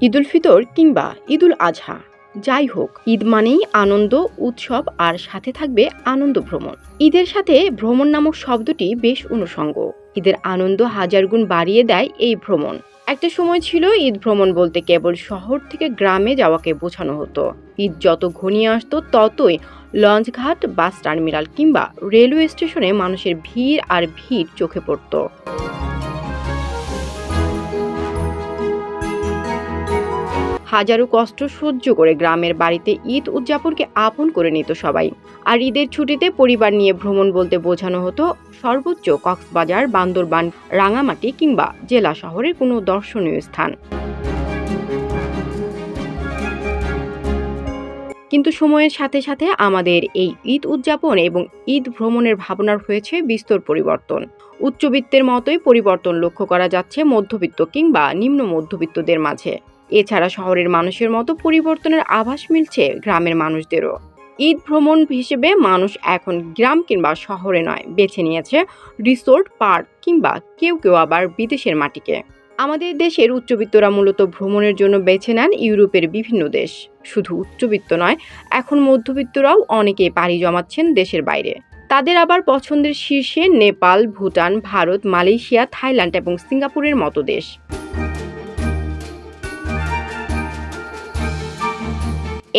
ঈদুল ফিতর কিংবা ঈদুল আজহা। যাই হোক, ঈদ মানেই আনন্দ, উৎসব আর সাথে থাকবে আনন্দ ভ্রমণ। ঈদের সাথে ভ্রমণ নামক শব্দটি বেশ অনুষঙ্গ। ঈদের আনন্দ হাজার গুণ বাড়িয়ে দেয় এই ভ্রমণ। একটা সময় ছিল ঈদ ভ্রমণ বলতে কেবল শহর থেকে গ্রামে যাওয়াকে বোঝানো হতো। ঈদ যত ঘনিয়ে আসতো, ততই লঞ্চঘাট, বাস টার্মিনাল কিংবা রেলওয়ে স্টেশনে মানুষের ভিড় আর ভিড় চোখে পড়তো। হাজারো কষ্ট সহ্য করে গ্রামের বাড়িতে ঈদ উদযাপনকে আপন করে নিত সবাই। আর ঈদের ছুটিতে পরিবার নিয়ে ভ্রমণ বলতে বোঝানো হতো সর্বোচ্চ কক্সবাজার, বান্দরবান, রাঙামাটি কিংবা জেলা শহরের কোনো দর্শনীয় স্থান। কিন্তু সময়ের সাথে সাথে আমাদের এই ঈদ উদযাপন এবং ঈদ ভ্রমণের ভাবনার হয়েছে বিস্তর পরিবর্তন। উচ্চবিত্তের মতোই পরিবর্তন লক্ষ্য করা যাচ্ছে মধ্যবিত্ত কিংবা নিম্ন মধ্যবিত্তদের মাঝে। এছাড়া শহরের মানুষের মতো পরিবর্তনের আভাস মিলছে গ্রামের মানুষদেরও। ঈদ ভ্রমণ হিসেবে মানুষ এখন গ্রাম কিংবা শহরে নয়, বেছে নিয়েছে রিসোর্ট, পার্ক কিংবা কেউ কেউ আবার বিদেশের মাটিকে। আমাদের দেশের উচ্চবিত্তরা মূলত ভ্রমণের জন্য বেছে নেন ইউরোপের বিভিন্ন দেশ। শুধু উচ্চবিত্ত নয়, এখন মধ্যবিত্তরাও অনেকে পাড়ি জমাচ্ছেন দেশের বাইরে। তাদের আবার পছন্দের শীর্ষে নেপাল, ভুটান, ভারত, মালয়েশিয়া, থাইল্যান্ড এবং সিঙ্গাপুরের মতো দেশ।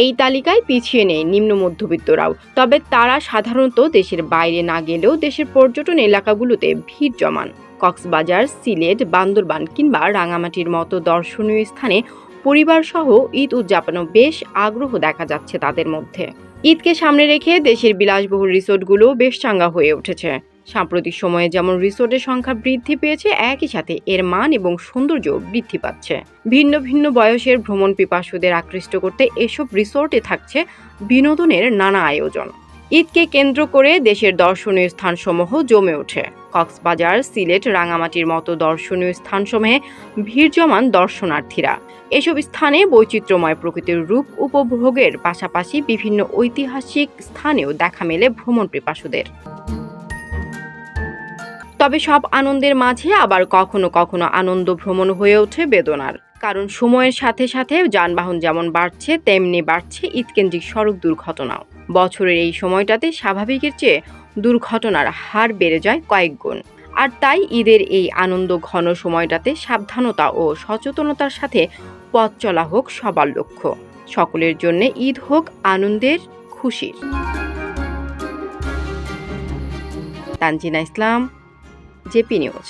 এই তালিকায় পিছিয়ে নেই নিম্ন মধ্যবিত্তরাও। তবে তারা সাধারণত দেশের বাইরে না গেলেও দেশের পর্যটন এলাকাগুলোতে ভিড় জমান। কক্সবাজার, সিলেট, বান্দরবান কিংবা রাঙামাটির মতো দর্শনীয় স্থানে পরিবারসহ ঈদ উদযাপনও বেশ আগ্রহ দেখা যাচ্ছে তাদের মধ্যে। ঈদকে সামনে রেখে দেশের বিলাসবহুল রিসোর্টগুলো বেশ চাঙ্গা হয়ে উঠেছে। সাম্প্রতিক সময়ে যেমন রিসোর্টের সংখ্যা বৃদ্ধি পেয়েছে, একই সাথে এর মান এবং সৌন্দর্য বৃদ্ধি পাচ্ছে। ভিন্ন ভিন্ন বয়সের ভ্রমণ পিপাসুদের আকৃষ্ট করতে এসব রিসোর্টে থাকছে বিনোদনের নানা আয়োজন। ঈদকে কেন্দ্র করে দেশের দর্শনীয় স্থানসমূহ জমে ওঠে। কক্সবাজার, সিলেট, রাঙামাটির মতো দর্শনীয় স্থানসমূহে ভিড় জমান দর্শনার্থীরা। এসব স্থানে বৈচিত্র্যময় প্রকৃতির রূপ উপভোগের পাশাপাশি বিভিন্ন ঐতিহাসিক স্থানেও দেখা মেলে ভ্রমণ পিপাসুদের। তবে সব আনন্দের মাঝে আবার কখনো কখনো আনন্দ ভ্রমণ হয়ে ওঠে বেদনার। কারণ সময়ের সাথে সাথে যানবাহন যেমন বাড়ছে, তেমনি বাড়ছে ঈদকেন্দ্রিক সড়ক দুর্ঘটনাও। বছরের এই সময়টাতে স্বাভাবিকের চেয়ে দুর্ঘটনার হার বেড়ে যায় কয়েক গুণ। আর তাই ঈদের এই আনন্দ ঘন সময়টাতে সাবধানতা ও সচেতনতার সাথে পথ চলা হোক সবার লক্ষ্য। সকলের জন্য ঈদ হোক আনন্দের, খুশির। Tanjina Islam J P News.